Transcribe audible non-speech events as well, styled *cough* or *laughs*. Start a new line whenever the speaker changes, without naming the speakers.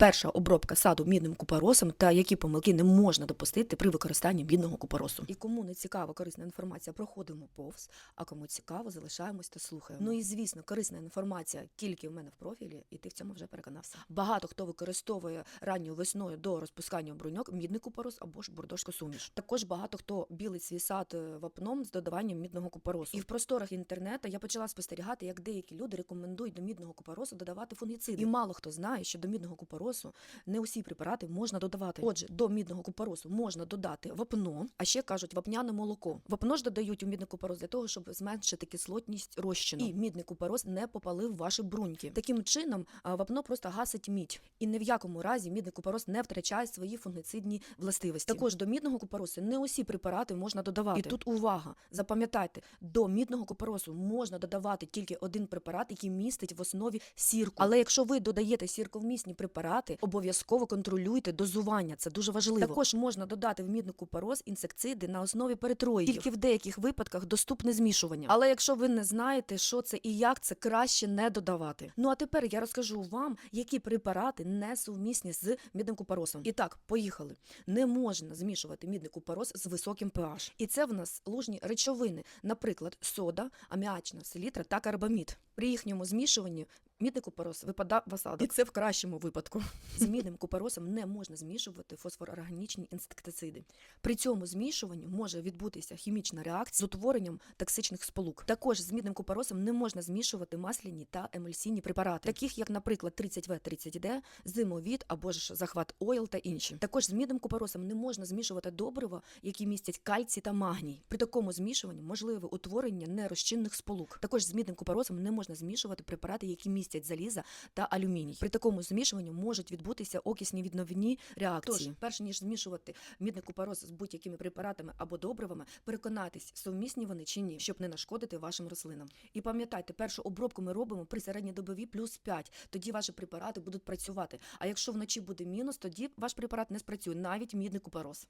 Перша обробка саду мідним купоросом та які помилки не можна допустити при використанні мідного купоросу. І кому не цікава корисна інформація, проходимо повз, а кому цікаво, залишаємось та слухаємо. Ну і звісно, корисна інформація тільки в мене в профілі, і ти в цьому вже переконався. Багато хто використовує ранньою весною до розпускання бруньок мідний купорос або ж бурдошко суміш. Також багато хто білить свій сад е, вапном з додаванням мідного купоросу. І в просторах інтернету я почала спостерігати, як деякі люди рекомендують до мідного купоросу додавати фунгіциди. І мало хто знає, що до мідного купоросу не усі препарати можна додавати. Отже, до мідного купоросу можна додати вапно, а ще кажуть вапняне молоко. Вапно ж додають у мідний купорос для того, щоб зменшити кислотність розчину. І мідний купорос не попалив ваші бруньки. Таким чином вапно просто гасить мідь. І ні в якому разі мідний купорос не втрачає свої фунгіцидні властивості. Також до мідного купоросу не усі препарати можна додавати. І тут увага. Запам'ятайте, до мідного купоросу можна додавати тільки один препарат, який містить в основі сірку. Але якщо ви додаєте сірковмісні препарати, обов'язково контролюйте дозування. Це дуже важливо. Також можна додати в мідний купорос інсектициди на основі перитроїдів. Тільки в деяких випадках доступне змішування. Але якщо ви не знаєте, що це і як це краще не додавати. Ну а тепер я розкажу вам, які препарати не сумісні з мідним купоросом. І так, поїхали. Не можна змішувати мідний купорос з високим pH. І це в нас лужні речовини, наприклад, сода, аміачна селітра та карбамід. При їхньому змішуванні мідний купорос випадав в осадок. І це в кращому випадку. *laughs* З мідним купоросом не можна змішувати фосфорорганічні інсектициди. При цьому змішуванні може відбутися хімічна реакція з утворенням токсичних сполук. Також з мідним купоросом не можна змішувати масляні та емульсійні препарати, таких як, наприклад, 30В-30Д, зимовід або ж захват ойл та інші. Також з мідним купоросом не можна змішувати добрива, які містять кальцій та магній. При такому змішуванні можливе утворення нерозчинних сполук. Також з мідним купоросом не можна змішувати препарати, які містять заліза та алюміній. При такому змішуванні можуть відбутися окисні відновні реакції. Тож, перш ніж змішувати мідний купорос з будь-якими препаратами або добривами, переконайтесь, совмісні вони чи ні, щоб не нашкодити вашим рослинам. І пам'ятайте, першу обробку ми робимо при середньодобовій плюс 5. Тоді ваші препарати будуть працювати. А якщо вночі буде мінус, тоді ваш препарат не спрацює, навіть мідний купорос.